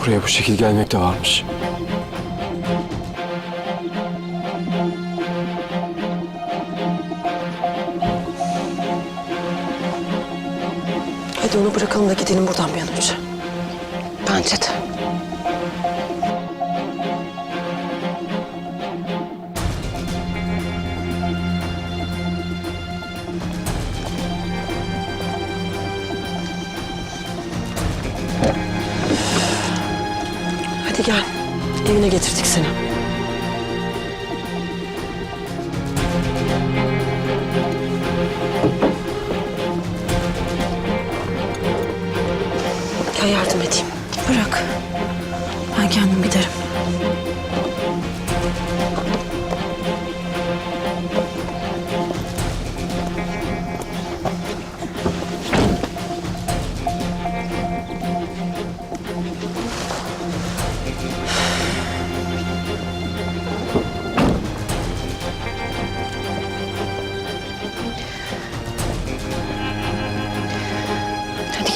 Buraya bu şekil gelmek de varmış. Hadi onu bırakalım da gidelim buradan bir an önce. Bence de. Getirdik seni.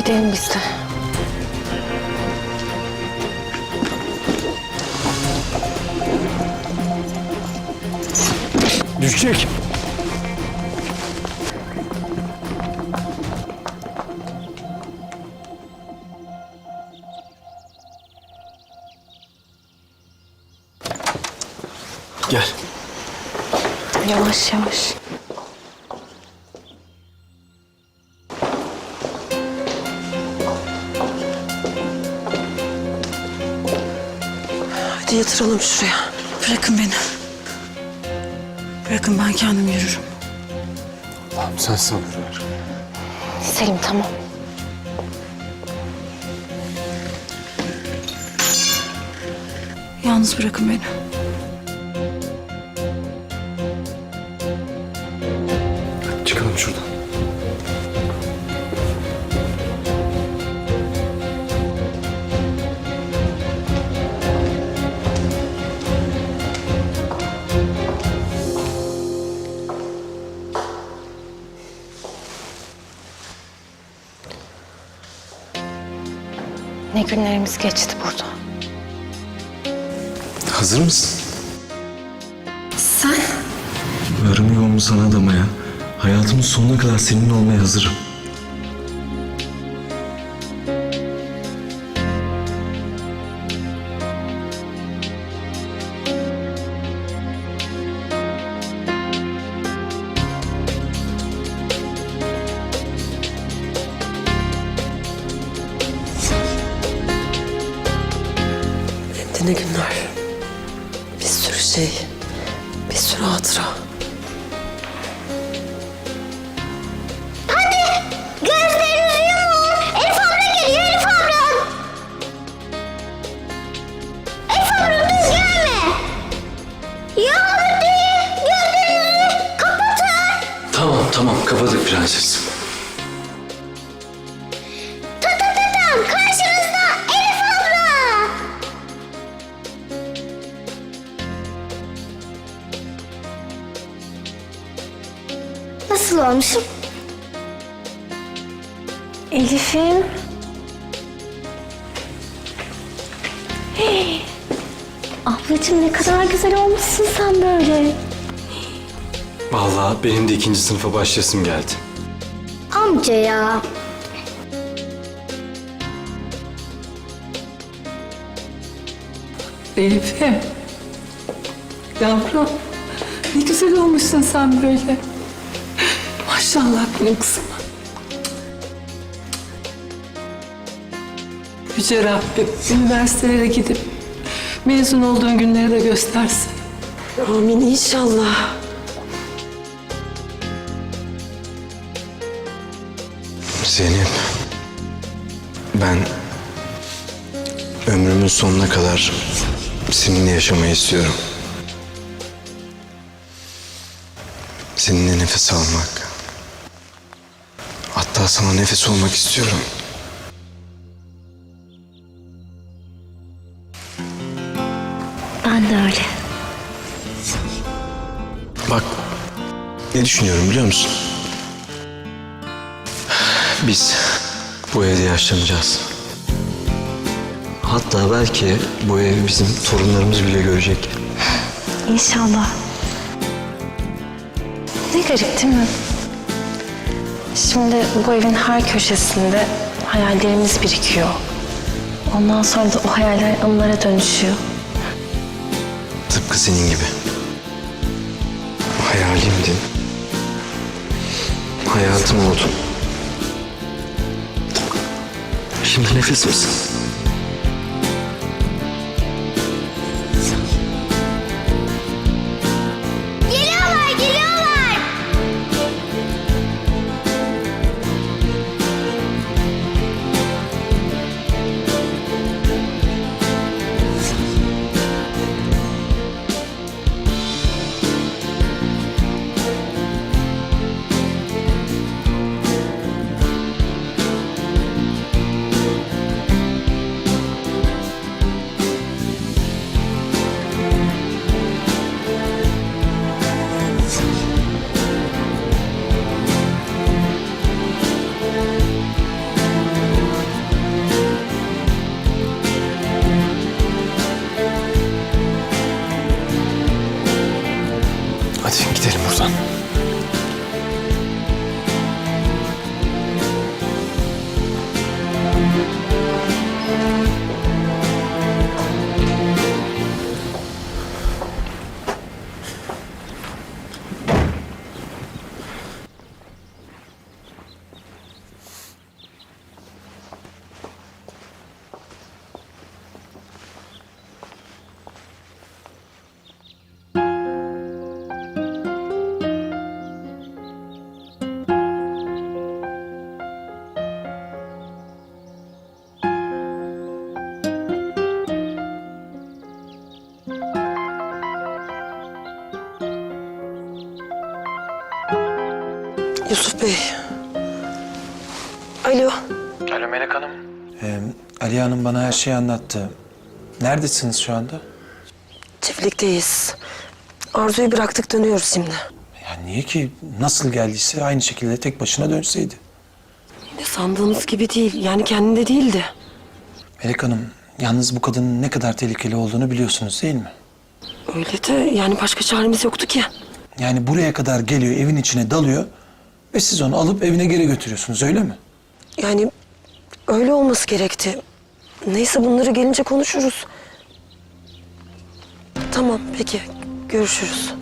Gidelim biz de. Düşecek. Gel. Yavaş yavaş. Hadi yatıralım şuraya. Bırakın beni. Bırakın ben kendim yürürüm. Allah'ım sen sabır ver. Selim tamam. Yalnız bırakın beni. Günlerimiz geçti burada. Hazır mısın? Sen? Varımı yoğumu sana adamaya, hayatımın sonuna kadar seninle olmaya hazırım. Sürü hatıra. Gözlerinizi yumun. Elif abla geliyor Elif abla. Elif abla dur gelme. Ya hadi gözlerinizi kapatın. Tamam tamam kapadık prenses. Olmuşum? Elif'im. Hey, Ablacığım ne kadar güzel olmuşsun sen böyle. Vallahi benim de ikinci sınıfa başlayasım geldi. Amca ya. Elif'im. Yavrum. Ne güzel olmuşsun sen böyle. Maşallah benim kızıma. Yüce Rabbim üniversitelere gidip mezun olduğun günleri de göstersin. Amin inşallah. Zeynep, ben ömrümün sonuna kadar seninle yaşamayı istiyorum. Seninle nefes almak, Hatta sana nefes olmak istiyorum. Ben de öyle. Bak ne düşünüyorum biliyor musun? Biz bu evde yaşlanacağız. Hatta belki bu ev bizim torunlarımız bile görecek. İnşallah. Ne garip değil mi? Şimdi bu evin her köşesinde hayallerimiz birikiyor. Ondan sonra da o hayaller anılara dönüşüyor. Tıpkı senin gibi. Hayalimdin. Hayatım oldun. Şimdi nefes misin? Yusuf Bey. Alo. Ee, Ali Hanım bana her şeyi anlattı. Neredesiniz şu anda? Çiftlikteyiz. Arzu'yu bıraktık dönüyoruz şimdi. Ya niye ki? Nasıl geldiyse aynı şekilde tek başına dönseydi. Ne sandığınız gibi değil. Yani kendinde değildi. Melek Hanım, yalnız bu kadının ne kadar tehlikeli olduğunu biliyorsunuz değil mi? Öyle de yani başka çaremiz yoktu ki. Yani buraya kadar geliyor, evin içine dalıyor ve siz onu alıp evine geri götürüyorsunuz öyle mi? Yani öyle olması gerekti. Neyse bunları gelince konuşuruz. Tamam peki. Görüşürüz.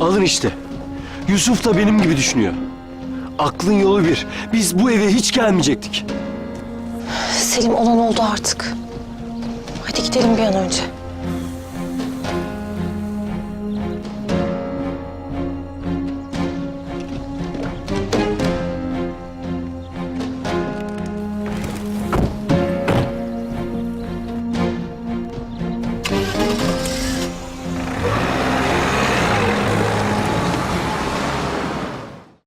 Alın işte. Yusuf da benim gibi düşünüyor. Aklın yolu bir. Biz bu eve hiç gelmeyecektik. Selim olan oldu artık. Hadi gidelim bir an önce.